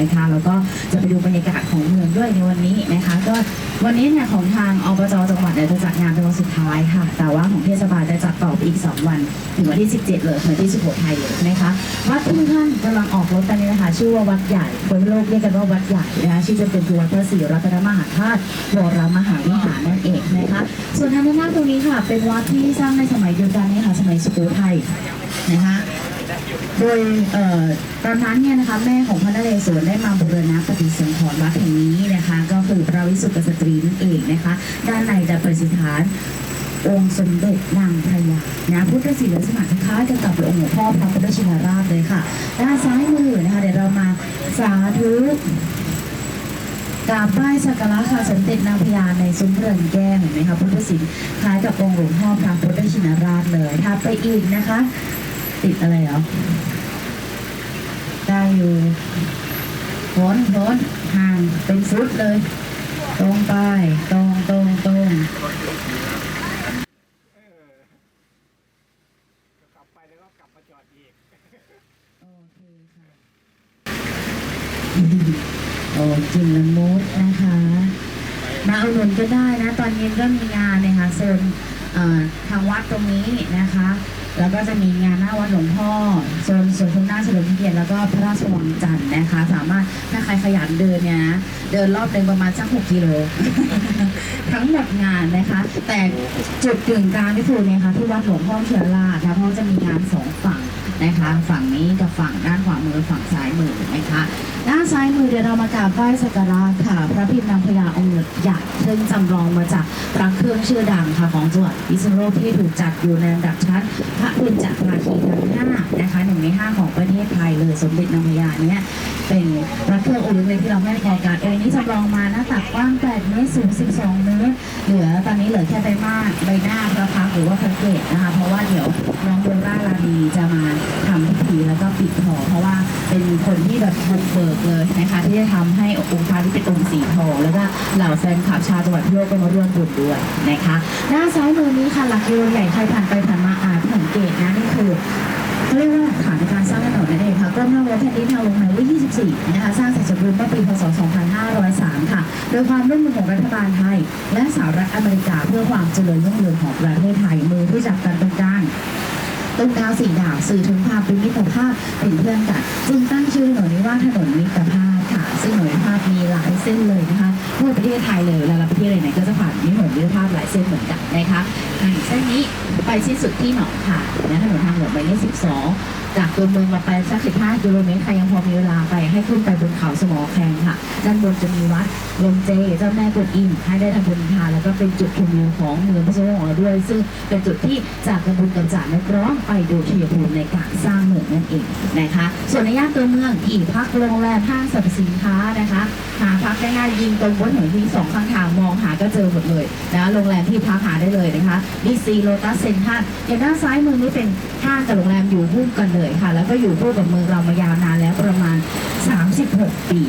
นะคะแล้วก็จะไปดูบรรยากาศของเมืองด้วยในวันนี้นะคะ ก็วันนี้เนี่ยของทางอบจจังหวัดเนี่ยจะจัดงานเป็นวันสุดท้ายค่ะ แต่ว่าของเทศบาลจะจัดต่อไปอีก 2 วันถึงวันที่ 17 เลยเหมือนที่สุโขทัยเลยนะคะวัดที่ทุกท่านกำลังออกรถกันนี้นะคะ ชื่อว่าวัดใหญ่คนโลกเรียกกันว่าวัดใหญ่นะคะชื่อจะเป็นคือวัดพระศรีรัตนมหาธาตุวรมหาวิหารนั่นเองนะคะส่วนทางด้านหน้าตรงนี้ค่ะ เป็นวัดที่สร้างในสมัยเดียวกันนี่ค่ะสมัยสุโขทัยนะคะ โดยตอนนั้นเนี่ยนะคะแม่ของพระนเรศวรได้มาบูรณะปฏิสังขรณ์วัดแห่งนี้นะคะ ก็คือพระวิสุทธิสตรีนั่นเองนะคะ ด้านในจะประสิทฐานองค์สมเด็จนางพระยานะพุทธศิลป์ลักษณะคล้ายกันกับองค์หลวงพ่อพระพุทธชินราชเลยค่ะ ด้านซ้ายมือนะคะเดี๋ยวเรามาสาธุกราบไหว้สักการะค่ะสมเด็จนางพญาในซุ้มเรือนแก้เห็นไหมคะพุทธศิลป์คล้ายกับองค์หลวงพ่อพระพุทธชินราชเลยถ้าไปอีกนะคะ ติดอะไรเหรอ ได้อยู่พ้นพ้นห่างเป็นฟุตเลย ตรงไป ตรงตรงตรงกลับไปแล้วก็กลับมาจอดอีกโอเคค่ะโอ้จินละมุดนะคะ มาเอาหนุนก็ได้นะ ตอนเย็นก็มีงานนะคะโซนเอ่อทางวัดตรงนี้นะคะ แล้วก็จะมีงานหน้าวัดหลวงพ่อโซนสวนข้างหน้าเฉลิมพระเกียรติแล้วก็พระราชวังจันทร์นะคะ สามารถถ้าใครขยันเดินเนี่ยนะเดินรอบเดินประมาณสักหกกิโล ทั้งหมดงานนะคะ แต่จุดกึ่งกลางที่คือเนี่ยค่ะที่วัดหลวงพ่อเชียราชนะเพราะจะมีงานสองฝั่ง นะคะ ฝั่งนี้กับฝั่งด้านขวามือฝั่งซ้ายมือนะคะ ด้านซ้ายมือเดี๋ยวเรามากราบไหว้สักการะค่ะ พระพิมพ์นางพญาองค์ใหญ่ซึ่งจำลองมาจากพระเครื่องชื่อดังค่ะของจังหวัดพิษณุโลกที่ถูกจัดอยู่ในอันดับชั้นพระเบญจภาคีทั้งห้านะคะหนึ่งในห้าของประเทศไทยเลยสมเด็จนางพญาเนี่ยเป็นพระเครื่ององค์เล็กที่เราไม่พอกันองค์นี้จำลองมาหน้าตักกว้าง8เมตรสูง 12 เมตรเหลือตอนนี้เหลือแค่ใบหน้าใบหน้าพระพักหรือว่าพระเกศนะคะ เพราะว่าเดี๋ยว น้องเบลล่าลาดีจะมาทำพิธีแล้วก็ปิดทองเพราะว่าเป็นคนที่แบบบุกเบิกเลยนะคะที่จะทำให้องค์พระที่เป็นองค์สีทองแล้วก็เหล่าแฟนคลับชาวจังหวัดพิษณุโลกก็มาร่วมบุญด้วยนะคะด้าซ้ายมือนี้ค่ะหลักกิโลใหญ่ใครผ่านไปผ่านมาอาจสังเกตนะนี่คือ เขาเรียกว่าหลักฐานในการสร้างถนนนั่นเองค่ะก้มหน้าวัดแผ่นดินทางลงหมายเลข24 นะคะ สร้างเสร็จสมบูรณ์เมื่อปี พศ 2503 ค่ะ โดยความร่วมมือของรัฐบาลไทย และสหรัฐอเมริกาเพื่อความเจริญรุ่งเรืองของประเทศไทย มือที่จับกันตรงกลาง ต้นดาวสี่ดาวสื่อถึงความเป็นมิตรภาพเป็นเพื่อนกันจึงตั้งชื่อถนนนี้ว่าถนนมิตรภาพค่ะ ซึ่งถนนมิตรภาพมีหลายเส้นเลยนะคะทั่วประเทศไทยเลยหลายๆประเทศเลยเนี่ยก็จะผ่านถนนมิตรภาพหลายเส้นเหมือนกันนะคะในเส้นนี้ไปสิ้นสุดที่หนองค่ะนะถนนทางหลวงหมายเลข12จากตัวเมืองมาไปสัก 15 กิโลเมตรใครยังพอมีเวลาไปให้ขึ้นไปบนเขาสมอแขงค่ะ ด้านบนจะมีวัดลมเจ เจ้าแม่กวนอิมให้ได้ทำบุญทานแล้วก็เป็นจุดชมวิวของเมืองพิษณุโลกของเราด้วย ซึ่งเป็นจุดที่จากกระบุญกำจัดนักร้องไปดูชัยภูมิในการสร้างเมืองนั่นเองนะคะ ส่วนในย่านตัวเมืองที่พักโรงแรมห้างสรรพสินค้านะคะหาพักได้ง่ายยิงตรงบนถนนที่สองข้างทางมองหาก็เจอหมดเลยนะโรงแรมที่พักหาได้เลยนะคะบิ๊กซีโลตัสเซ็นทรัลอย่างด้านซ้ายมือนี่เป็นห้างกับโรงแรมอยู่คู่กันเลยค่ะ แล้วก็อยู่คู่กับเมืองเรามายาวนานแล้วประมาณ 36 ปี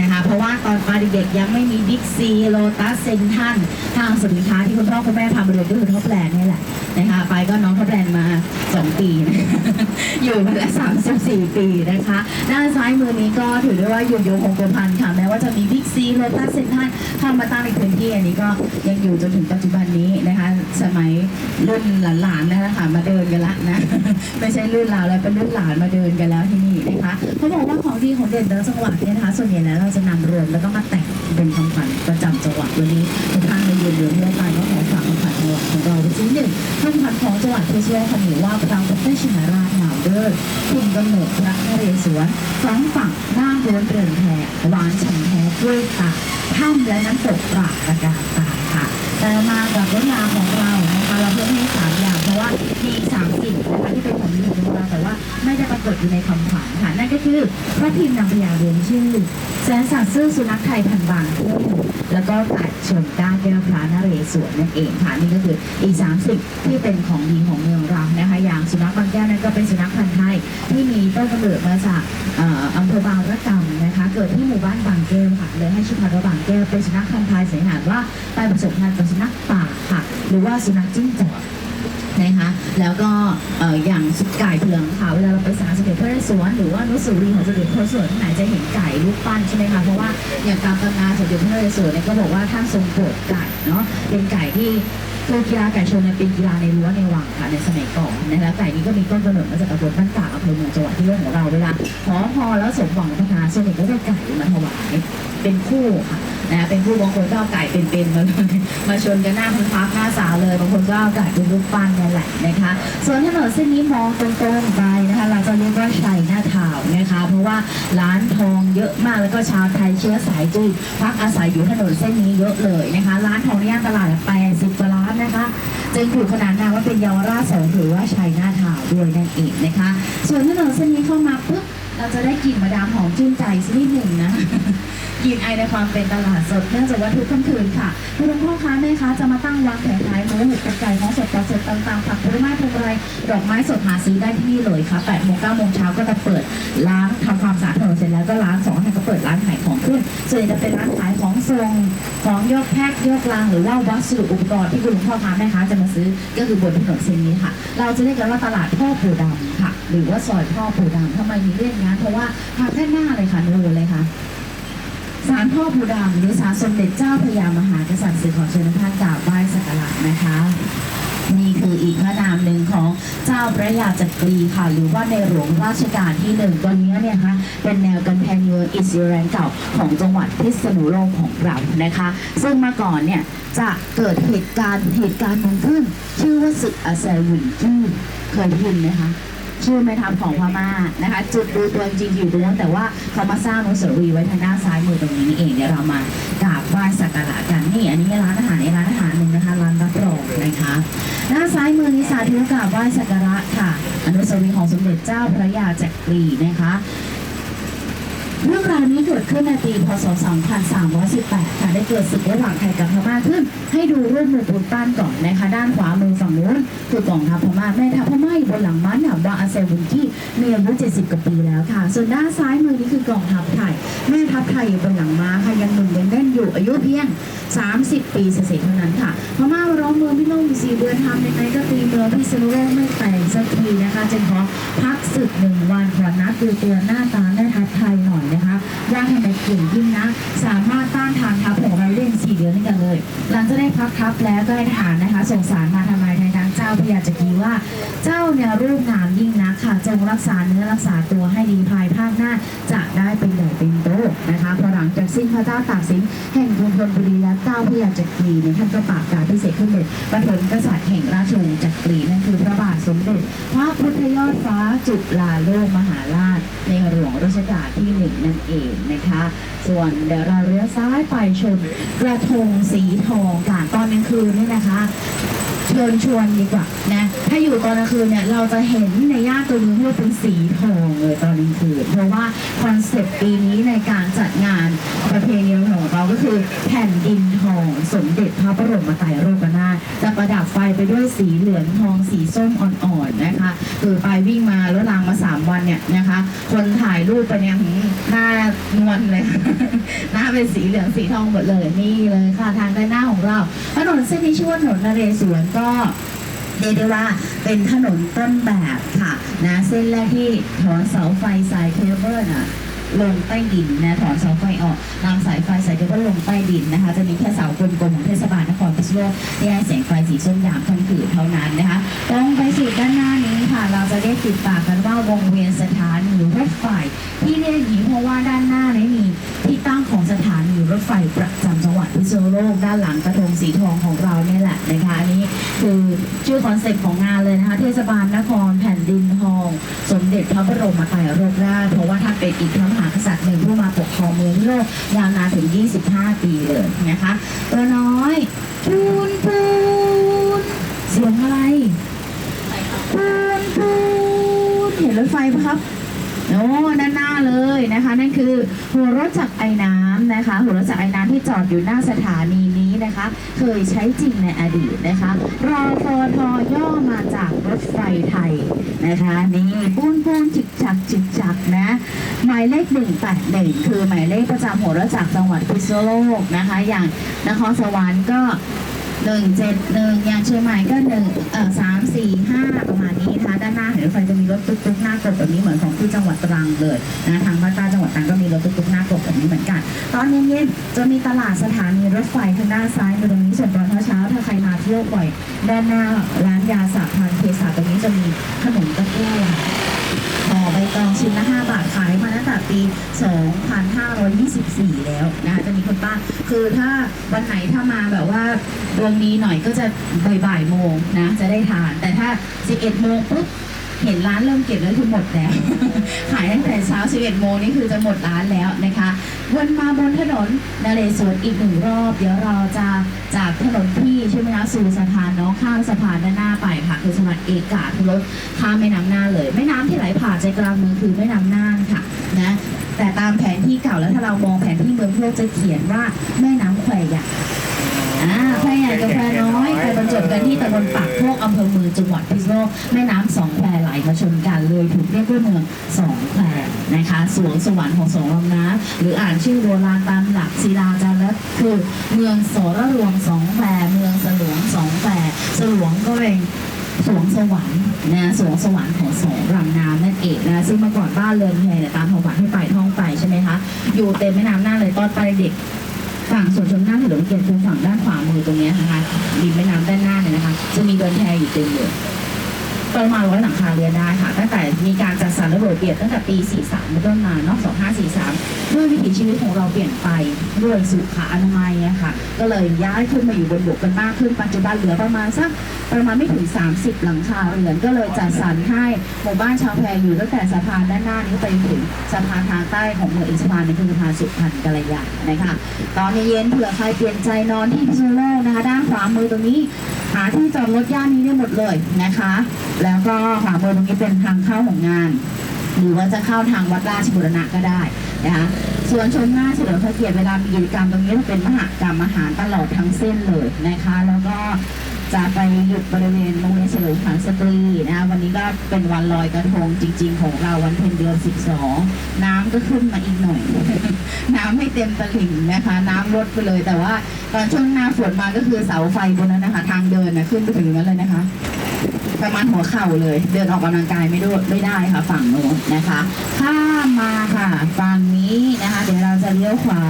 นะคะเพราะว่าตอนปาเด็กๆยังไม่มีบิ๊กซีโลตัสเซนทันทางสินค้าที่คุณพ่อคุณแม่พามาเรียนก็คือท็อปแลนด์นี่แหละนะคะไปก็น้องท็อปแลนด์มา 2 ปีนะอยู่มาแล้ว34ปีนะคะด้านซ้ายมือนี้ก็ถือได้ว่าอยู่โยงคงกระพันค่ะแม้ว่าจะมีบิ๊กซีโลตัสเซนทันเข้ามาตั้งในพื้นที่อันนี้ก็ยังอยู่จนถึงปัจจุบันนี้นะคะ สมัยรุ่นหลานๆนะคะมาเดินกันละนะไม่ใช่รุ่นเราแล้วเป็นรุ่นหลานมาเดินกันแล้วที่นี่นะคะเขาบอกว่าของดีของเด่นแต่ละจังหวัดเนี่ยนะคะส่วนใหญ่แล้วจะนำรวมแล้วก็มาแต่งเป็นคำขวัญประจำจังหวัดวันนี้ทุกท่านมาเยือนเรือนเรือไปก็ขอฝากคำขวัญจังหวัดของเราไว้ชิ้นหนึ่งคำขวัญของจังหวัดเพชรบุรีคำนี้ว่าพระพุทธชินราชหนาวเดินคุณกำเนิดพระนเรศวรสองฝั่งหน้าล้วนเรือนแพหวานฉ่ำแท้ด้วยตาถ้ำและน้ำตกปรากประการตาค่ะ แต่มากับเรื่องราของเรา ว่ามีสามสิ่งนะคะที่เป็นของดีของเราแต่ว่าไม่ได้ปรากฏอยู่ในคำขวัญค่ะนั่นก็คือพระพิมพ์นางพญาเรือนชื่อแสนสัตว์ซื่อสุนัขไทยพันบางคู่แล้วก็ไก่ชนก้านแก้วพระนเรศวรนั่นเองค่ะนี่ก็คืออีกสามสิ่งที่เป็นของดีของเมืองเรานะคะอย่างสุนัขบางแก้วนั้นก็เป็นสุนัขพันธุ์ไทยที่มีต้นกำเนิดมาจากอำเภอบางระกำนะคะเกิดที่หมู่บ้านบางแก้วค่ะเลยให้ชื่อพันธุ์ว่าบางแก้วเป็นสุนัขพันธุ์ไทยสันนิษฐานว่าไปผสมพันธุ์กับสุนัขป่าค่ะหรือว่าสุนัขจิ้งจอก นะคะแล้วก็อย่างสุดไก่เผืองค่ะเวลาเราไปศาลสมเด็จพระนเรศวรหรือว่านุสาวรีย์ของสมเด็จพระนเรศวรที่ไหนจะเห็นไก่รูปปั้นใช่ไหมคะเพราะว่าอย่างการตำนานสมเด็จพระนเรศวรเนี่ยก็บอกว่าท่านทรงโปรดไก่เนาะเป็นไก่ที่คือกีฬาไก่ชนเนี่ยเป็นกีฬาในรั้วในวังค่ะในสมัยก่อนนะคะไก่นี้ก็มีต้นกำเนิดมาจากตำบลบ้านตากอำเภอเมืองจังหวัดที่เรื่องของเราเวลาขอพรแล้วสมหวังพัฒนาส่วนใหญ่ก็ได้ไก่มาถวายเป็นคู่ค่ะ นะเป็นคู่บางคนก็เอาไก่เป็นๆมาเลยมาชนกันหน้าพันพักหน้าสาวเลยบางคนก็เอาไก่เป็นรูปปั้นนี่นแหละนะคะส่วนถนนเส้นนี้มองตรงๆไปนะคะเราจะเรียกว่าชัยหน้าทาวน์นะคะเพราะว่าร้านทองเยอะมากแล้วก็ชาวไทยเชื้อสายจีนพักอาศัยอยู่ถนนเส้นนี้เยอะเลยนะคะ ร้านทองในย่านตลาดแปดสิบกว่าร้านนะคะจึงถูกขนานนามว่าเป็นเยาวราชสองหรือว่าชัยหน้าทาวด้วยนั่นเองนะคะ ส่วนถนนเส้นนี้เข้ามาปุ๊บเราจะได้กลิ่นมาดามหอมชื่นใจสักนิดหนึ่งนะ กลินไอในความเป็นตลาดสดเนื่องจากว่าทุกค่ำคืนค่ะคุณพ่อค้าแม่ค้าจะมาตั้งวางแผงขายหมูหมูกระไก่ของสดปลาสดต่างๆผักผลไม้ผลไม้ดอกไม้สดหาซื้อได้ที่นี่เลยค่ะ8โมง9โมงเช้าก็จะเปิดร้านทำความสะอาดถนนเสร็จแล้วก็ร้านสองแห่งก็เปิดร้านขายของขึ้นส่วนใหญ่จะเป็นร้านขายของทรงของยกแพ็คยกลางหรือว่าวัสดุอุปกรณ์ที่คุณพ่อค้าแม่ค้าจะมาซื้อก็คือบนถนนเส้นนี้ค่ะ เราจะเรียกกันว่าตลาดพ่อปู่ดำค่ะ หรือว่าซอยพ่อปู่ดำทำไมมีเรียกงั้นเพราะว่าทางด้านหน้าเลยค่ะนูนเลยค่ะ ศาลพ่อผู้ดำหรือศาลสมเด็จเจ้าพระยามหากษัตริย์สิริขอเชิญท่านกราบไหว้สักการะนะคะ นี่คืออีกพระนามหนึ่งของเจ้าพระยาจักรีค่ะ หรือว่าในหลวงราชการที่หนึ่งตัวนี้เนี่ยคะเป็นแนวกำแพงเมืองอิสราเอลเก่าของจังหวัดพิษณุโลกของเรานะคะ ซึ่งเมื่อก่อนเนี่ยจะเกิดเหตุการณ์เหตุการณ์หนึ่งขึ้น ชื่อว่าศึกอาแซวินกี้เคยได้ยินไหมคะ ชื่อไม่ทำของพม่านะคะ จุดดูตัวจริงอยู่ตรงนั้นแต่ว่าเขามาสร้างอนุสาวรีย์ไว้ทางด้านซ้ายมือตรงนี้นี่เองเดี๋ยวเรามากราบไหว้สักการะกันนี่อันนี้ร้านอาหารในร้านอาหารหนึ่งนะคะร้านรับรองนะคะด้านซ้ายมือนี้สาธุกราบไหว้สักการะค่ะ อนุสาวรีย์ของสมเด็จเจ้าพระยาจักรีนะคะ เรื่องราวนี้เกิดขึ้นในปีพศ 2318 ค่ะได้เกิดศึกระหว่างไทยกับพม่าขึ้น ให้ดูรูปมือปูนปั้นก่อนนะคะ ด้านขวามือฝั่งนู้นคือกองทัพพม่าแม่ทัพพม่าอยู่บนหลังม้าหนามวาอาเซวุนกี้มีอายุ70กว่าปีแล้วค่ะ ส่วนด้านซ้ายมือนี้คือกองทัพไทย แม่ทัพไทยอยู่บนหลังม้าค่ะยังหนุ่มยังแน่นอยู่อายุเพียง 30 ปีเศษเท่านั้นค่ะพม่าร้องเมืองพี่โลกอยู่สี่เดือนทำยังไงก็ตีเมืองพิษณุโลกไม่แต่งสักทีนะคะจึงขอพักศึกหนึ่งวันขอนัดดูตัวหน้าตาแม่ทั ไทยหน่อยนะคะร่างทำไมเก่งยิ่งนะ สามารถต้านทานทัพของเราเล่นสี่เดือนด้วยกันเลย หลังจากได้พักทัพแล้วก็ให้ทหารนะคะส่งสารมาทำไมนทางเจ้าพยาจักรีว่า เจ้าเนี่ยรูปงามยิ่งนะค่ะ จงรักษาเนื้อรักษาตัวให้ดีภายภาคหน้าจะได้เป็นใหญ่เป็นโตนะคะพอหลังจากสิ้นพระเจ้าตากสินแห่งกรุงธนบุรีและเจ้าพยาจักรีเนี่ยท่านก็ปาบกาพิเศษขึ้นเป็นปฐมกษัตริย์แห่งราชวงศ์จักรีนั่นคือพระบาทสมเด็จพระพุทธยอดฟ้าจุฬาโลกมหาราช ในหลวงรัชกาลที่หนึ่งนั่นเองนะคะ ส่วนเดี๋ยวเราเลี้ยวซ้ายไปชมกระทงสีทองค่ะตอนกลางคืนนี่นะคะ เชิญชวนดีกว่านะถ้าอยู่ตอนกลางคืนเนี่ยเราจะเห็นในย่านตัวนี้ว่าเป็นสีทองเลยตอนกลางคืนเพราะว่าคอนเซปต์ปีนี้ในการจัดงานประเพณีของเราก็คือแผ่นดินทองสมเด็จพระบรมไตรโลกนาถจะประดับไฟไปด้วยสีเหลืองทองสีส้มอ่อนๆนะคะคือไปวิ่งมาแล้วรางมาสามวันเนี่ยนะคะ คนถ่ายรูปไปเนี่ยหืมหน้านวลเลยหน้าเป็นสีเหลืองสีทองหมดเลยนี่เลยค่ะทางด้านหน้าของเราถนนเส้นนี้ชื่อว่าถนนนเรศวรก็เรียกได้ว่าเป็นถนนต้นแบบค่ะนะเส้นแรกที่ถอนเสาไฟสายเคเบิลอะลงใต้ดินนะถอนเสาไฟออกนำสายไฟสายเคเบิลลงใต้ดินนะคะ จะมีแค่เสากลมๆของเทศบาลนครพิษณุโลกที่ให้แสงไฟสีส้มยามค่ำคืนเท่านั้นนะคะตรงไปสุดด้านหน้านี้ค่ะ เราจะได้ติดปากกันว่าวงเวียนสถานีรถไฟที่เรียกอย่างนี้เพราะว่าด้านหน้านี้มีที่ตั้งของสถานี รถไฟประจำจังหวัดพิษณุโลกด้านหลังกระทงสีทองของเราเนี่ยแหละนะคะอันนี้คือชื่อคอนเซ็ปต์ของงานเลยนะคะเทศบาลนครแผ่นดินทอง สมเด็จพระบรมไตรโลกราชเพราะว่าท่านเป็นอีกพระมหากษัตริย์หนึ่งผู้มาปกครองเมืองโลกยาวนานถึง 25 ปีเลยนะคะตัวน้อยปูนปูนเสียงอะไรปูนปูนเห็นรถไฟปะครับ โอ้ด้านหน้าเลยนะคะ นั่นคือหัวรถจักรไอ้น้ำนะคะ หัวรถจักรไอ้น้ำที่จอดอยู่หน้าสถานีนี้นะคะ เคยใช้จริงในอดีตนะคะรอฟอทอย่อมาจากรถไฟไทยนะคะนี่ปูนปูนจิกจักจิกจักนะ หมายเลขหนึ่งแปดหนึ่งคือหมายเลขประจำหัวรถจักรจังหวัดพิษณุโลกนะคะ อย่างนครสวรรค์ก็ หนึ่งเจ็ดหนึ่งยางเชียงใหม่ก็หนึ่งเอ่อสามสี่ห้าประมาณนี้นะคะด้านหน้าเห็นรถไฟจะมีรถตุ๊กๆหน้ากบแบบนี้เหมือนของที่จังหวัดตรังเลยนะทางภาคใต้จังหวัดตรังก็มีรถตุ๊กๆหน้ากบแบบนี้เหมือนกัน ตอนเย็นๆจะมีตลาดสถานีรถไฟทางด้านซ้ายตรงนี้ส่วนตอนเช้าๆถ้าใครมาเที่ยวบ่อย ด้านหน้าร้านยาสาพันเภสัชตรงนี้จะมีขนมตะกร้ว ห่อใบตองชิ้นละ 5 บาทขายมาตั้งแต่ปี 2524 แล้วนะคะจะมีคนป้าคือถ้าวันไหนถ้ามาแบบว่าดวงนี้หน่อยก็จะบ่ายๆโมงนะจะได้ทาน แต่ถ้า 11 โมงปุ๊บเห็นร้านเริ่มเก็บแล้วคือหมดแล้ว ขายตั้งแต่เช้า 11 โมงนี่คือจะหมดร้านแล้วนะคะวนมาบนถนนนเรศวรอีกหนึ่งรอบ เดี๋ยวเราจะจากถนนที่ใช่ไหมคะสู่สะพานเน้องข้ามสะพานด้านหน้าไป ค่ะ คือสะพานเอกาทุรถข้ามแม่น้ำน่านเลย แม่น้ำที่ไหลผ่านใจกลางเมืองคือแม่น้ำน่านค่ะนะแต่ตามแผนที่เก่าแล้วถ้าเรามองแผนที่เมืองเพื่อจะเขียนว่าแม่น้ำแควใหญ่อ่าแควใหญ่กับแควน้อยไปบรรจบกันที่ตำบลปากโคกอำเภอเมืองจังหวัดพิษณุโลกแม่น้ำสองแควไหลมาชนกันเลยถูกเรียกว่าเมืองสองแควนะคะสวงสวรรค์ของสองลำน้ำหรืออ่านชื่อโบราณตามหลักศิลาจารึกคือเมืองโสระรวงสองแควเมืองสลวงสองแควสลวงก็เป็น สวงสวรรค์นะสวงสวรรค์ของสองรำน้ำนั่นเองนะซึ่งเมื่อก่อนบ้านเรือนแพเนี่ยตามท้องฝันให้ไปท่องไปใช่ไหมคะอยู่เต็มแม่น้ำน่านเลยตอนไปเด็กฝั่งส่วนชมน่าถนนเกียรติภูมิฝั่งด้านขวามือตรงเนี้ยนะคะริมแม่น้ำด้านหน้าเนี่ยนะคะ จะมีเรือนแพอยู่เต็มเลย ประมาณร้อยหลังคาเรือนได้ค่ะตั้งแต่มีการจัดสรรระเบิดเปลี่ยนตั้งแต่ปี 43เป็นต้นมาเนอก2543 ด้วยวิถีชีวิตของเราเปลี่ยนไปด้วยสุขอนามัยอะค่ะ ก็เลยย้ายขึ้นมาอยู่บนบกกันมากขึ้นปัจจุบันเหลือประมาณสักประมาณไม่ถึง 30 หลังคาเรือนก็เลยจัดสรรให้หมู่บ้านชาวแพรอยู่ตั้งแต่สะพานด้านหน้านี้ไปถึงสะพานทางใต้ของเมืองอีกสะพานหนึงคือสะพานสุพรรณกัลยานะคะตอนเย็นเผื่อใครเปลี่ยนใจนอนที่พิษณุโลนะคะ ด้านขวามือตรงนี้ หาที่จอดรถย่านนี้ได้หมดเลยนะคะ แล้วก็ขวามือตรงนี้เป็นทางเข้าของงาน หรือว่าจะเข้าทางวัดราชบุรณะก็ได้นะคะส่วนชมหน้าเฉลิมพระเกียรติเวลามีกิจกรรมตรงนี้จะเป็นมหกรรมอาหารตลอดทั้งเส้นเลยนะคะ แล้วก็ จะไปหยุดบริเวณโรงเรียนเฉลิมขวัญสตรีนะคะวันนี้ก็เป็นวันลอยกระทงจริง ๆ ของเราวันเพ็ญเดือน 12 น้ำก็ขึ้นมาอีกหน่อย น้ำไม่เต็มตลิ่งนะคะ น้ำลดไปเลย แต่ว่าตอนช่วงหน้าฝนมาก็คือเสาไฟบนนั้นนะคะ ทางเดินนะขึ้นไปถึงนั้นเลยนะคะประมาณหัวเข่าเลย เดินออกกำลังกายไม่ได้ไม่ได้ค่ะ ฝั่งโน้นนะคะ ข้ามมาค่ะ ฝั่งนี้นะคะ เดี๋ยวเราจะเลี้ยวขวา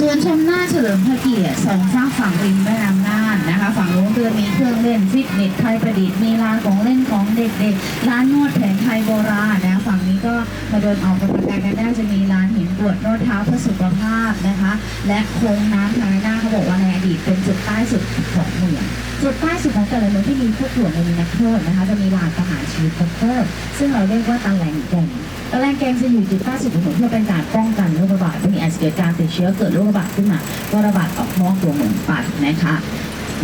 ส่วนชมหน้าเฉลิมพระเกียรติสองฝากฝั่งริมแม่น้ำน่านนะคะ ฝั่งโน้นก็จะมีเครื่องเล่นฟิตเนสไทยประดิษฐ์มีร้านของเล่นของเด็กๆ ร้านนวดแผนไทยโบราณนะฝั่งนี้ก็มาเดินออกกำลังกายกันได้จะมีร้านหินกรวดนวดเท้าเพื่อสุขภาพนะคะ และโค้งน้ำทางหน้าเขาบอกว่าในอดีตเป็นจุดใต้สุดของเมืองจุดใต้สุดของแต่ละเมืองที่มีผู้ถ่วงมีนักโทษนะคะ จะมีลานประหารชีวิตนักโทษซึ่งเราเรียกว่าตะแหลงแกงตะแหลงแกงจะอยู่จุดใต้สุดของเมืองเพื่อเป็นการป้องกันโรคระ กิดการติดเชื้อเกิดโรคระบาดขึ้นมาก็ระบาดออกนอกตัวเมืองไปนะคะ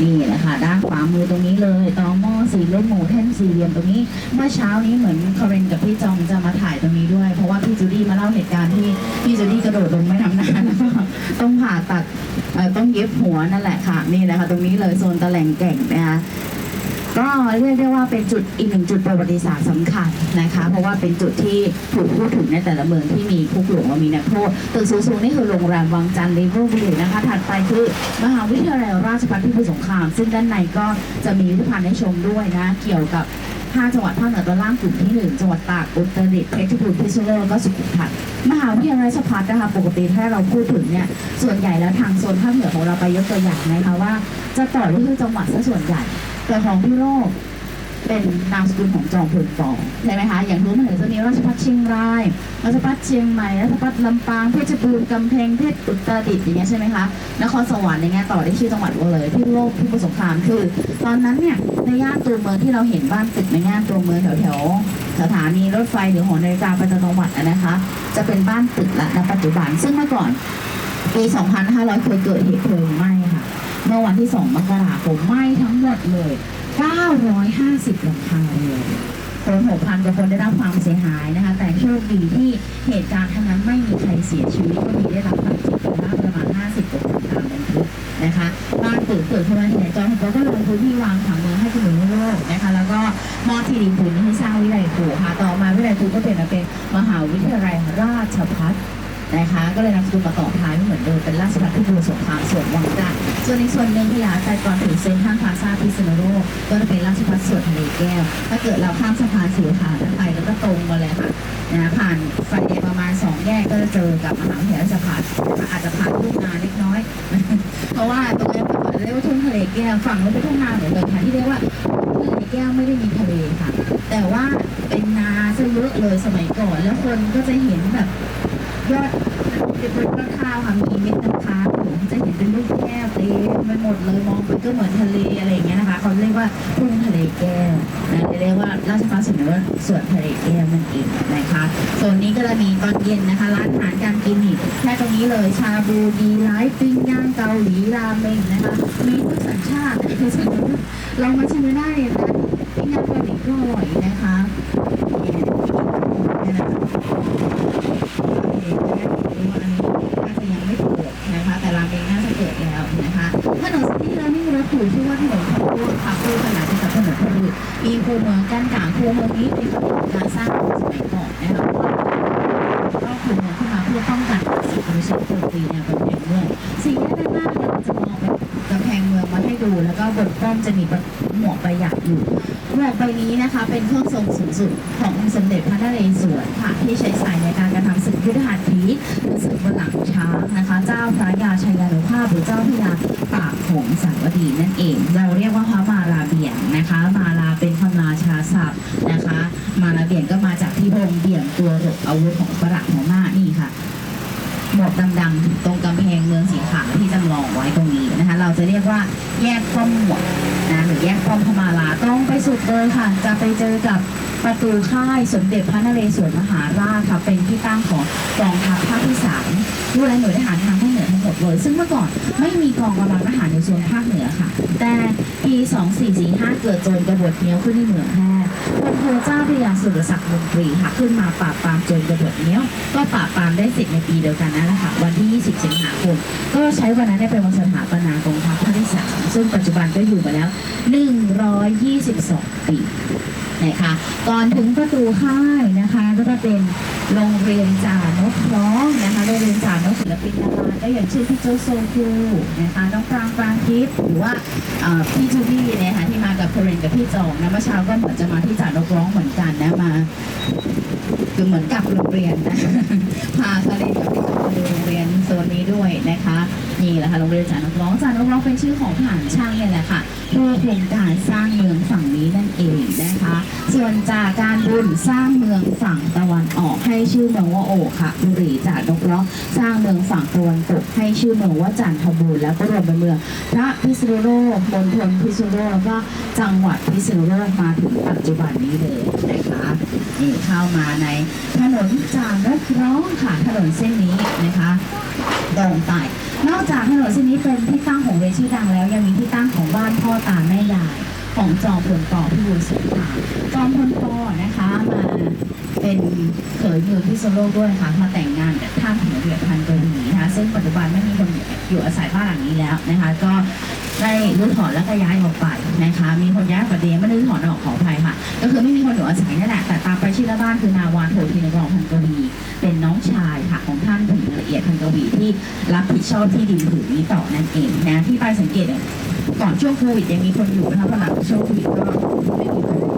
นี่นะคะด้านขวามือตรงนี้เลยตอหม้อสีเลี่ยมหมูแท่นสี่เหลี่ยมตรงนี้ เมื่อเช้านี้เหมือนคอเรนกับพี่จองจะมาถ่ายตรงนี้ด้วย เพราะว่าพี่จูดี้มาเล่าเหตุการณ์ที่พี่จูดี้กระโดดลงแม่น้ำนานแล้วก็ต้องผ่าตัดต้องเย็บหัวนั่นแหละค่ะนี่แหละคะตรงนี้เลยโซนตะแหลงแก่งนะคะ ก็เรียกได้ว่าเป็นจุดอีกหนึ่งจุดประวัติศาสตร์สำคัญนะคะ เพราะว่าเป็นจุดที่ถูกพูดถึงในแต่ละเมืองที่มีคุกหลวงมีนักโทษตึกสูงๆนี่คือโรงแรมวังจันทร์ริเวอร์วิวนะคะถัดไปคือมหาวิทยาลัยราชภัฏพิบูลสงคราม ซึ่งด้านในก็จะมีพิพิธภัณฑ์ให้ชมด้วยนะ เกี่ยวกับ5จังหวัดภาคเหนือตอนล่างกลุ่มที่ 1 จังหวัดตากอุตรดิตถ์เพชรบูรณ์พิษณุโลกแล้วก็สุโขทัยมหาวิทยาลัยราชภัฏนะคะปกติถ้าเราพูดถึงเนี่ยส่วนใหญ่แล้วทางโซนภาคเหนือของเราไปยกตัวอย่างนะคะว่า จะต่อที่คือจังหวัดซะส่วนใหญ่ แต่ของพี่โลกเป็นนามสกุลของจอมพลปอใช่ไหมคะ อย่างรู้มาถึงจะมีราชพัฒเชียงราย ราชพัฒเชียงใหม่ ราชพัฒลำปาง เพชรบูรณ์กำแพงเพชรอุตรดิตถ์อย่างเงี้ยใช่ไหมคะ นครสวรรค์อย่างเงี้ยต่อได้ชื่อจังหวัดเลยที่โลกที่ประสงครามคือ ตอนนั้นเนี่ยในย่านตัวเมืองที่เราเห็นบ้านตึกในย่านตัวเมืองแถวแถวๆสถานีรถไฟหรือหอนาฬิกาประจำจังหวัดนะคะ จะเป็นบ้านตึกละณปัจจุบัน ซึ่งเมื่อก่อน ปี 2500 เคยเกิดเหตุเพลิงไหม้ค่ะ เมื่อวันที่ 2 มกราคมไหม้ทั้งหมดเลย 950หลังคาเรือนคน6,000กว่าคนได้รับความเสียหายนะคะ แต่โชคดีที่เหตุการณ์ทั้งนั้นไม่มีใครเสียชีวิตก็มีได้รับบาดเจ็บปบ้างประมาณ 50กว่าคนตามบันทึกนะคะบ้านตึกเกิดขึ้นมาที่ไหนจอมพลก็ลงพื้นที่วางผังเมืองให้เป็นหนึ่งโลกนะคะ แล้วก็มอบที่ดินผืนนี้ให้สร้างวิทยาลัยครูค่ะ ต่อมาวิทยาลัยครูก็เปลี่ยนมาเป็นมหาวิทยาลัยราชภัฏ นะคะ ก็เลยนำสกุลมาต่อท้ายไม่เหมือนเดิมเป็นราชพัฒพิบูลสงครามส่วนวังจันทร์ส่วนในส่วนหนึ่งขยายไปก่อนถึงเซ็นทรัลพลาซ่าพิษณุโลกก็จะเป็นราชพัฒน์สวนทะเลแก้ว ถ้าเกิดเราข้ามสะพานสีขาวนั้นไปแล้วก็ตรงมาเลยค่ะนะผ่านไฟแดงประมาณสองแยกก็จะเจอกับมหาวิทยาลัยราชภัฏนอาจจะผ่านทุ่งนาเล็กน้อย เพราะว่าตรงนี้เรียกว่าทุ่งทะเลแก้วฝั่งนู้นเป็นทุ่งนาเหมือนกันค่ะที่เรียกว่าทุ่งทะเลแก้วไม่ได้มีทะเลค่ะ แต่ว่าเป็นนาซะเยอะเลยสมัยก่อน แล้วคนก็จะเห็นแบบ ยอดเป็นต้นข้าวค่ะมีเม็ดน้ำค้างอยู่จะเห็นเป็นลูกแก้วเต็มไปหมดเลยมองไปก็เหมือนทะเลอะไรอย่างเงี้ยนะคะเขาเรียกว่าทุ่งทะเลแก้วนะเรียกว่าราชพัฒสุนทรสวนทะเลแก้วนั่นเองนะคะโซนนี้ก็จะมีตอนเย็นนะคะ ร้านอาหารการกินนี่แค่ตรงนี้เลยชาบูดีไลฟ์ปิ้งย่างเกาหลีราเมงนะคะมีทุกสัญชาติคือสมมติเรามาชิมได้เลยนะปิ้งย่างเกาหลีก็อร่อยนะคะเนี่ยเนี่ยนะคะโอเคอันนี้น่าจะยังไม่เปิดนะคะ แต่ราเมงน่าจะเปิดแล้วนะคะถนนสตี้เลอร์นิ่งรถถูชื่อว่าถนนขับรถขับคู่ขนาดที่กับถนนพดุงมี คูเมืองกั้นกลางคูเมืองนี้เป็นการสร้างสมัยก่อนนะคะก็คูเมืองขึ้นมาเพื่อป้องกันสิ่งที่ใช้โจมตีแนวกำแพงเมืองสี่แยกด้านหน้าเนี่ยเราจะมองไปกำแพงเมืองมาให้ดู แล้วก็บนป้อมจะมีหมวกใบหยักอยู่หมวกใบนี้นะคะเป็นเครื่องทรงสูงสุดขององค์สมเด็จพระนเรศวรค่ะที่ใช้ใส่ในการกระทำศึกยุทธหัตถีหรือศึกบนหลังช้างนะคะ เจ้าพระยาชัยยานาพหรือเจ้าพระยาปากหงสาวดีนั่นเอง เราเรียกว่าพระมาลาเบี่ยงนะคะ มาลาเป็นคำราชาศัพท์นะคะ มาลาเบี่ยงก็มาจากที่พงเบี่ยงตัวหลบอาวุธของฝรั่งหัวมานี่ค่ะหมวกดำๆตรงกำแพงเมืองสีขาวที่จำลองไว้ตรงนี้นะคะ เราจะเรียกว่าแยกป้อมหมวกนะหรือแยกป้อมพมาลาต้องไปสุดเลยค่ะ จะไปเจอกับประตูค่ายสมเด็จพระนเรศวรมหาราชค่ะเป็นที่ตั้งของกองทัพภาคที่สามดูแลหน่วยทหารทาง เลย ซึ่งเมื่อก่อนไม่มีกองกำลังทหารในโซนภาคเหนือค่ะ แต่ปี 2445 เกิดโจรกบฏเนี้ยวขึ้นที่เมืองแพร่พลโทเจ้าพระยาสุรศักดิ์มนตรีค่ะขึ้นมาปราบปรามโจรกบฏเนี้ยวก็ปราบปรามได้เสร็จในปีเดียวกันนั่นแหละค่ะวันที่ 20 สิงหาคมก็ใช้วันนั้นเนี่ยเป็นวันสถาปนากองทัพภาคที่สามซึ่งปัจจุบันก็อยู่มาแล้ว 122 ปี นะคะก่อนถึงประตูค่ายนะคะก็จะเป็นโรงเรียนจ่านกร้องนะคะโรงเรียนจ่านกศิลปินดาราก็อย่างชื่อพี่โจโซคูนะคะน้องปรางปรางทิพย์หรือว่าพี่จูบี้นะคะที่มากับโคเรนกับพี่จองนะเมื่อเช้าก็เหมือนจะมาที่จ่านกร้องเหมือนกันนะมาคือเหมือนกับโรงเรียนนะพาคาเรนกับพี่จองมาดูโรงเรียนโซนนี้ด้วยนะคะนี่แหละค่ะโรงเรียนจ่านกร้องจ่านกร้องเป็นชื่อของทหารช่างเนี่ยแหละค่ะ เพื่อโครงการสร้างเมืองฝั่งนี้นั่นเองนะคะ ส่วนจากการบุญสร้างเมืองฝั่งตะวันออกให้ชื่อเมืองว่าโอค่ะบุรีจ่านกร้องสร้างเมืองฝั่งตะวันตกให้ชื่อเมืองว่าจันทบุรีแล้วก็รวมเป็นเมืองพระพิษณุโลกมณฑลพิษณุโลกแล้วก็จังหวัดพิษณุโลกมาถึงปัจจุบันนี้เลยนะคะนี่เข้ามาในถนนจานกร้องค่ะถนนเส้นนี้นะคะตรงไปนอกจากถนนเส้นนี้เป็นที่ตั้งของเวชื่อดังแล้วยังมีที่ตั้งของบ้านพ่อตาแม่ยายของจอมพลปอพิบูลสงครามจอมพลปอนะคะมาเป็นเขยเมืองพิษณุโลกด้วยค่ะมาแต่งงานกับท่านหัวเรือพันกวีนะคะซึ่งปัจจุบันไม่มีคนอยู่อาศัยบ้านหลังนี้แล้วนะคะ ก็ได้รื้อถอนแล้วก็ย้ายออกไปนะคะ มีคนย้ายประเดี๋ยวไม่รื้อถอนออกขออภัยค่ะ ก็คือไม่มีคนอยู่อาศัยนั่นแหละ แต่ตามไปชื่อละบ้านคือนาวาโททินกรองพันกวีเป็นน้องชายค่ะของท่านถึงละเอียดพันกวีที่รับผิดชอบที่ดินผืนนี้ต่อนั่นเองนะที่ไปสังเกต ก่อนช่วงโควิดยังมีคนอยู่นะคะพอหลังช่วงโควิดก็ไม่มีคนอยู่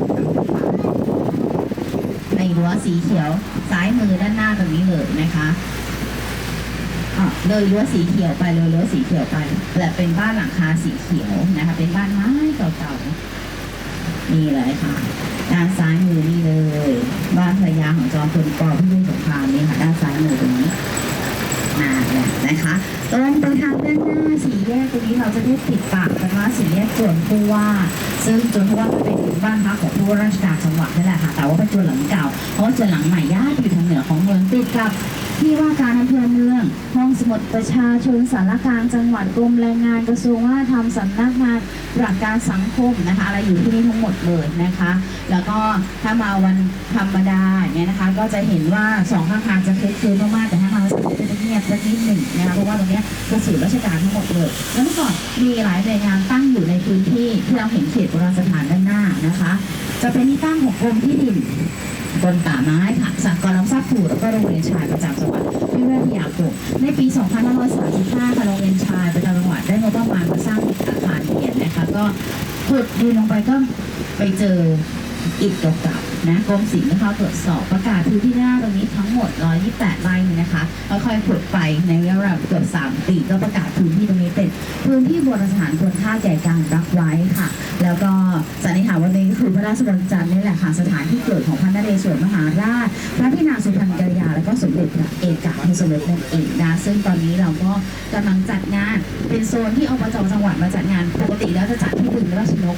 ในรั้วสีเขียวซ้ายมือด้านหน้าตรงนี้เลยนะคะเลยรั้วสีเขียวไปเลยรั้วสีเขียวไปแต่เป็นบ้านหลังคาสีเขียวนะคะ เป็นบ้านไม้เก่าๆนี่เลยค่ะ ด้านซ้ายมือนี่เลย บ้านภรรยาของจอมพลปพิบูลสงครามนี่ค่ะ ด้านซ้ายมือตรงนี้น่าแหละนะคะ ตรงไปทางด้านหน้าสี่แยกตรงนี้เราจะเรียกติดปากกันว่าสี่แยกจวนผู้ว่า ซึ่งจวนผู้ว่าก็เป็นบ้านพักของผู้ว่าราชการจังหวัดนั่นแหละค่ะแต่ว่าเป็นจวนหลังเก่าเพราะว่าจวนหลังใหม่ย่าอยู่ทางเหนือของเมืองติดกับ ที่ว่าการอำเภอเมือง ห้องสมุดประชาชนสารกลางจังหวัดกรมแรงงานกระทรวงวัฒนธรรมสำนักงานปราบการสังคมนะคะอะไรอยู่ที่นี่ทั้งหมดเลยนะคะ แล้วก็ถ้ามาวันธรรมดาเนี่ยนะคะ ก็จะเห็นว่าสองข้างทางจะคลึกคืนมากๆแต่ถ้ามาวันเสาร์จะเงียบสักนิดหนึ่งนะคะเพราะว่าตรงเนี้ยคือศูนย์ราชการทั้งหมดเลยแล้วเมื่อก่อนมีหลายหน่วยงานตั้งอยู่ในพื้นที่ที่เราเห็นเขตโบราณสถานด้านหน้านะคะ จะเป็นที่ตั้งของกรมที่ดิน กรมป่าไม้ค่ะสหกรณ์น้ำซับผูแล้วก็โรงเรียนชายประจำจังหวัดพิเวศยากในปี 2535ค่ะโรงเรียนชายประจำจังหวัดได้งบประมาณมาสร้างอาคารเรียนนะคะก็ขุดดินลงไปก็ไปเจออิฐเก่า นะกรมศิลป์นะคะตรวจสอบประกาศพื้นที่หน้าตรงนี้ทั้งหมด 128 ไร่นี่นะคะค่อยๆขุดไปในระยะเกือบ3ปีก็ประกาศพื้นที่ตรงนี้เป็นพื้นที่โบราณสถานควรค่าแก่การรักไว้ค่ะ แล้วก็สันนิษฐานว่านี้คือพระราชวังจันทร์นี่แหละค่ะสถานที่เกิดของพระนเรศวรมหาราช พระพี่นางสุพรรณกัลยาแล้วก็สมเด็จพระเอกาทศรสนั่นเองนะซึ่งตอนนี้เราก็กำลังจัดงานเป็นโซนที่อบจจังหวัดมาจัดงานปกติแล้วจะจัดที่บึงราชนก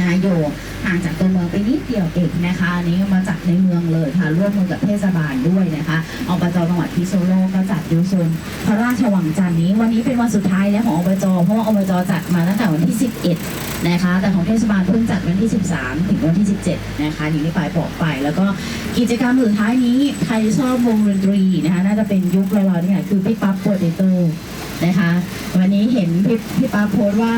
นะอยู่ ห่างจากตัวเมืองไปนิดเดียวเองนะคะอันนี้มาจัดในเมืองเลยค่ะร่วมมือกับเทศบาลด้วยนะคะอบจจังหวัดพิษณุโลกก็จัดยู่โซนพระราชวังจันทร์นี้วันนี้เป็นวันสุดท้ายแล้วของอบจเพราะว่าอบจจัดมาตั้งแต่วันที่ 11 นะคะ แต่ของเทศบาลเพิ่งจัดวันที่ 13 ถึงวันที่ 17 นะคะอย่างที่ปายบอกไป แล้วก็กิจกรรมสุดท้ายนี้ใครชอบวงดนตรีนะคะน่าจะเป็นยุคเราๆเนี่ยคือพี่ปั๊บโปเตโต้นะคะ วันนี้เห็นพี่พี่ปั๊บโพสต์ว่า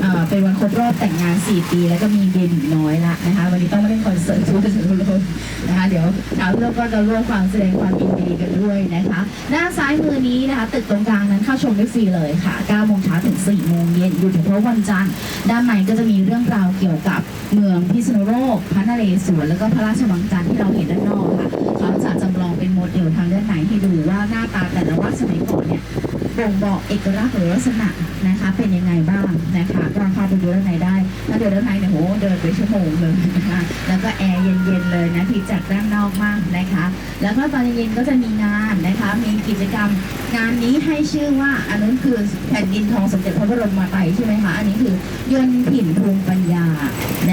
เอ่อเป็นวันครบรอบแต่งงาน 4 ปี แล้วก็มีเบบีน้อยละนะคะ วันนี้ต้องมาเล่นคอนเสิร์ตทั่วสุโลกนะคะ เดี๋ยวชาวโลกก็จะร่วมความแสดงความยินดีกันด้วยนะคะ ด้านซ้ายมือนี้นะคะ ตึกตรงกลางนั้นเข้าชมได้ฟรีเลยค่ะ9โมงเช้าถึง4โมงเย็นอยู่ถึงเพราะวันจันทร์ ด้านในก็จะมีเรื่องราวเกี่ยวกับเมืองพิษณุโลกพระนเรศวรแล้วก็พระราชวังจันทร์ที่เราเห็นด้านนอกค่ะเขาจะจำลองเป็นโมเดลทางด้านในให้ดูว่าหน้าตาแต่ละวัดสมัยก่อนเนี่ย บ่งบอกเอกลักษณ์หรือลักษณะนะคะ เป็นยังไงบ้างนะคะก็เข้าไปดูด้านในได้ถ้าเดินด้านในเนี่ยโหเดินไปชั่วโมงเลยนะคะแล้วก็แอร์เย็นๆเลยนะที่จากด้านนอกมากนะคะ แล้วก็ตอนเย็นก็จะมีงานนะคะ มีกิจกรรม งานนี้ให้ชื่อว่าอันนั้นคือแผ่นดินทองสมเด็จพระบรมมาลัยใช่ไหมคะอันนี้คือยนถิ่นภูมิปัญญา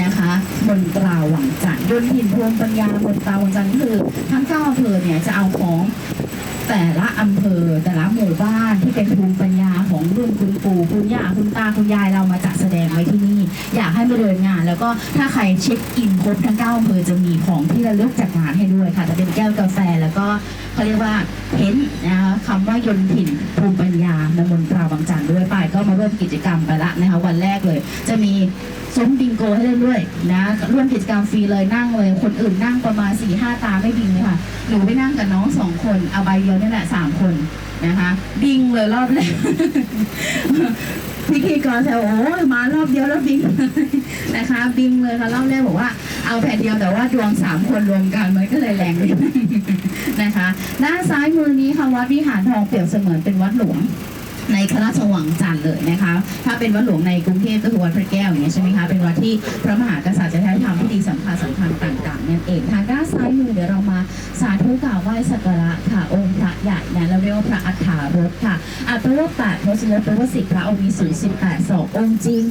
นะคะบนตราหวังจันยนถิ่นภูมิปัญญาบนตราหวังจันคือทั้งเก้าอำเภอเนี่ยจะเอาของ แต่ละอำเภอแต่ละหมู่บ้านที่เป็นภูมิปัญญาของรุ่นคุณปู่คุณย่าคุณตาคุณยายเรามาจัดแสดงไว้ที่นี่ อยากให้มาเดินงาน แล้วก็ถ้าใครเช็คอินครบทั้งเก้าอำเภอจะมีของที่ระลึกจากงานให้ด้วยค่ะจะเป็นแก้วกาแฟแล้วก็เขาเรียกว่าเห็นนะคะคำว่ายนถิ่นภูมิปัญญาในบนตราบางจันทร์ด้วยไปก็มาร่วมกิจกรรมไปละนะคะวันแรกเลย จะมีซุ้มบิงโกให้เล่นด้วยนะร่วมกิจกรรมฟรีเลยนั่งเลย คนอื่นนั่งประมาณ4ี่ห้าตาไม่บิงเลยค่ะหนูไปนั่งกับน้องสองคนเอาใบเดียวนี่แหละสามคนนะคะ บิงเลยรอบแรก พิธีกรแซวโอ้มารอบเดียวแล้วบิงนะคะบิงเลยค่ะรอบแรกบอกว่าเอาแผ่นเดียวแต่ว่าดวงสามคนรวมกันมันก็เลยแรงนิดนึงนะคะ ด้านซ้ายมือนี้ค่ะวัดวิหารทองเปรียบเสมือนเป็นวัดหลวง ในพระราชวังจันทร์เลยนะคะ ถ้าเป็นวัดหลวงในกรุงเทพก็คือวัดพระแก้วอย่างเงี้ยใช่ไหมคะ เป็นวัดที่พระมหากษัตริย์จะใช้ทำพิธีสำคัญสำคัญต่างๆนั่นเองทางด้านซ้ายมือเดี๋ยวเรามาสาธุกล่าวไหว้สักการะค่ะองค์พระใหญ่นะเราเรียกว่าพระอัฏฐารถค่ะอัตโลกแปดทรถแปลว่าสิบพระองค์มีสูงสิบแปดศอกองค์จริง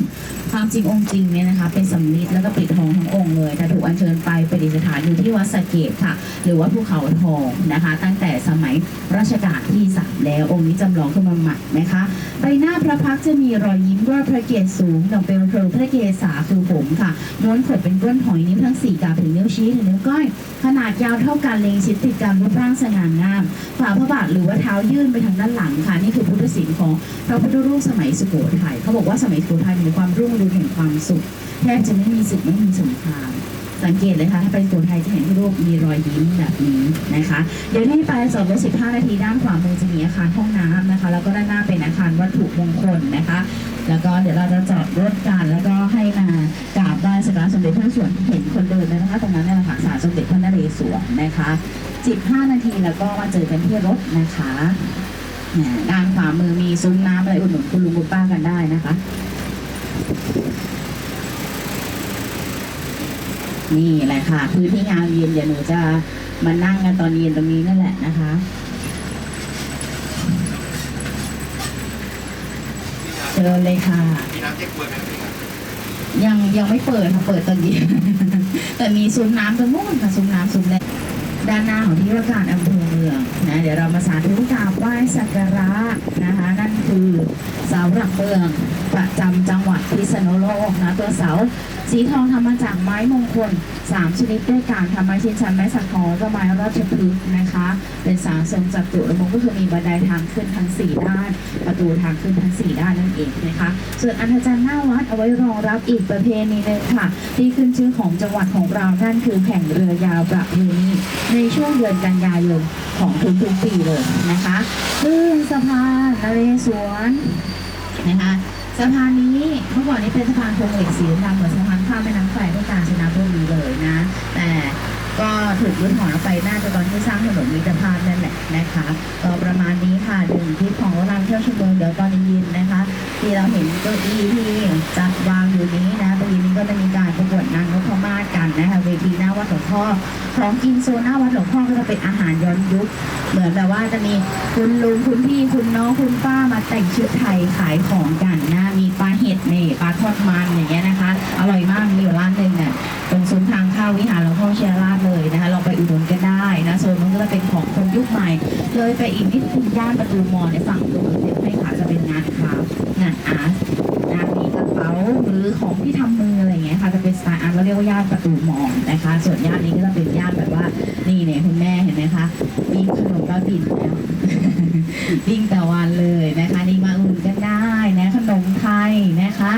ความจริงองค์จริงเนี่ยนะคะ เป็นสำริดแล้วก็ปิดทองทั้งองค์เลยแต่ถูกอัญเชิญไปประดิษฐานอยู่ที่วัดสะเกตค่ะ หรือว่าภูเขาทองนะคะ ตั้งแต่สมัยรัชกาลที่สามแล้วองค์นี้จำลองขึ้นมาใหม่นะคะ ใบหน้าพระพักจะมีรอยยิ้มด้วยพระเกียรติสูงดังเป็นเพลิงพระเกศาคือผมค่ะม้วนขดเป็นก้นหอยนิ้วทั้งสี่กาบถึงนิ้วชี้ถึงนิ้วก้อย ขนาดยาวเท่ากันเลงชิดติดกันรูปร่างสง่างามฝ่าพระบาทหรือว่าเท้ายื่นไปทางด้านหลังค่ะนี่คือพุทธศิลป์ของพระพุทธรูปสมัยสุโขทัยเขาบอกว่าสมัยสุโขทัยมีความรุ่งเรืองแห่งความสุขแทบจะไม่มีศึกไม่มีสงคราม สังเกตเลยค่ะถ้าเป็นสุโขทัยจะเห็นที่รูปมีรอยยิ้มแบบนี้นะคะ เดี๋ยวนี้ไปสอบรถ15 นาทีด้านขวามือจะมีอาคารห้องน้ำนะคะ แล้วก็ด้านหน้าเป็นอาคารวัตถุมงคลนะคะ แล้วก็เดี๋ยวเราจะจอดรถกันแล้วก็ให้มากราบไหว้สักการะสมเด็จพระนเรศวรเห็นคนเดินเลยนะคะ ตรงนั้นเนี่ยแหละค่ะศาลสมเด็จพระนเรศวรนะคะ 15 นาทีแล้วก็มาเจอกันที่รถนะคะด้านขวามือมีซุ้มน้ำอะไรอุดหนุนคุณลุงคุณป้ากันได้นะคะ นี่แหละค่ะพื้นที่งานเย็นเดี๋ยวหนูจะมานั่งกันตอนเย็นตรงนี้นั่นแหละนะคะเชิญเลยค่ะมีน้ำเจ๊กวยไหมครับพี่ครับยังยังไม่เปิดค่ะเปิดตอนเย็นแต่มีซุ้มน้ำตรงนู้นค่ะซุ้มน้ำซุ้มแรกด้านหน้าของที่ว่าการอำเภอเมืองนะเดี๋ยวเรามาสาธุกราบไหว้สักการะนะคะนั่นคือเสาหลักเมืองประจำจังหวัดพิษณุโลกนะตัวเสา สีทองทำมาจากไม้มงคล 3 ชนิดด้วยกันทำไม้ชินชันไม้สักทองแล้วก็ไม้ราชพฤกษ์นะคะ เป็นสารทรงจัตุรมงคลก็คือมีบันไดทางขึ้นทั้ง 4 ด้าน ประตูทางขึ้นทั้ง 4 ด้านนั่นเองนะคะ ส่วนอันธจันทร์หน้าวัดเอาไว้รองรับอีกประเพณีหนึ่งค่ะ ที่ขึ้นชื่อของจังหวัดของเรานั่นคือแข่งเรือยาวประเพณีในช่วงเดือนกันยายนของทุกๆปีเลยนะคะขึ้นสะพานนเรศวรนะคะ สะพานนี้เมื่อก่อนนี้เป็นสะพานโครงเหล็กสีดำเหมือนสะพานข้ามแม่น้ำไฟที่กาญจนบุรีเลยนะ แต่ก็ถูกรื้อถอนออกไปน่าจะตอนที่สร้างถนนมิตรภาพนั่นแหละนะคะก็ประมาณนี้ค่ะถึงที่ของรางเที่ยวชมเมืองเดี๋ยวตอนเย็นนะคะ ที่เราเห็นเก้าอี้ที่จัดวางอยู่นี้นะตอนนี้ก็จะมีการประ นางนพมาศกันนะคะเวทีหน้าวัดหลวงพ่อของกินโซนหน้าวัดหลวงพ่อก็จะเป็นอาหารย้อนยุค เหมือนแบบว่าจะมีคุณลุงคุณพี่คุณน้องคุณป้ามาแต่งชุดไทยขายของกันนะมีปลาเห็ดนี่ปลาทอดมันอย่างเงี้ยนะคะ อร่อยมากมีอยู่ร้านหนึ่งเนี่ยตรงซุ้มทางเข้าวิหารหลวงพ่อเชียราชเลยนะคะลองไปอุดหนุนกันได้นะโซนนั้นก็จะเป็นของคนยุคใหม่ เลยไปอีกนิดนึงย่านประตูมอในฝั่งตรงนี้ไม่ค่ะจะเป็นงานคราฟต์งานอาร์ต เป๋าหรือของที่ทำมืออะไรเงี้ยค่ะจะเป็นสไตล์อาร์ตเราเรียกว่าย่านประตูมอนะคะ ส่วนย่านนี้ก็จะเป็นย่านแบบว่านี่เนี่ยคุณแม่เห็นไหมคะมีขนมบ้าบินแล้ววิ่งแต่วันเลยนะคะนี่มาอุ่นกันได้นะขนมไทยนะคะ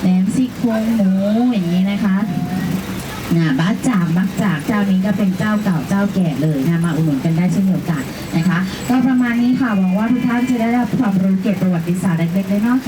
แหนมซี่โครงหมูอย่างนี้นะคะนะบ้าจากบักจากเจ้านี้ก็เป็นเจ้าเก่าเจ้าแก่เลยนะมาอุดหนุนกันได้เช่นเดียวกันนะคะ ก็ประมาณนี้ค่ะหวังว่าทุกท่านจะได้รับความรู้เกี่ยวกับประวัติศาสตร์เล็กๆน้อยๆของ